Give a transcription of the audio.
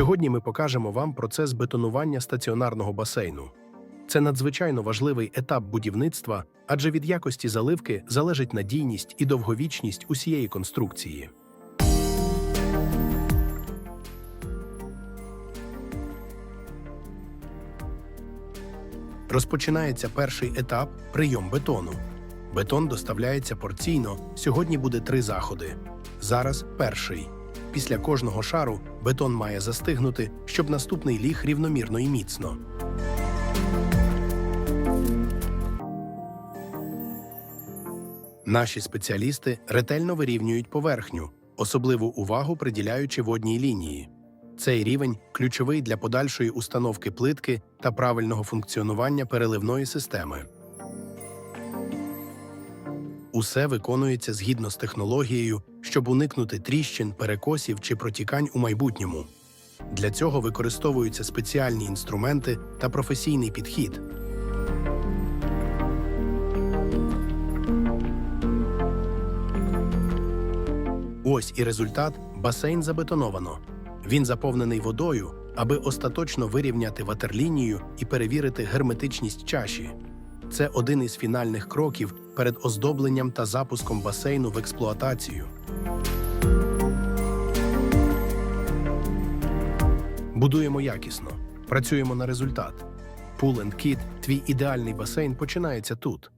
Сьогодні ми покажемо вам процес бетонування стаціонарного басейну. Це надзвичайно важливий етап будівництва, адже від якості заливки залежить надійність і довговічність усієї конструкції. Розпочинається перший етап прийом бетону. Бетон доставляється порційно. Сьогодні буде три заходи. Зараз перший. Після кожного шару бетон має застигнути, щоб наступний ліг рівномірно і міцно. Наші спеціалісти ретельно вирівнюють поверхню, особливу увагу приділяючи водній лінії. Цей рівень ключовий для подальшої установки плитки та правильного функціонування переливної системи. Усе виконується згідно з технологією, щоб уникнути тріщин, перекосів чи протікань у майбутньому. Для цього використовуються спеціальні інструменти та професійний підхід. Ось і результат басейн забетоновано. Він заповнений водою, аби остаточно вирівняти ватерлінію і перевірити герметичність чаші. Це один із фінальних кроків перед оздобленням та запуском басейну в експлуатацію. Будуємо якісно, працюємо на результат. Pool and Kit – твій ідеальний басейн починається тут.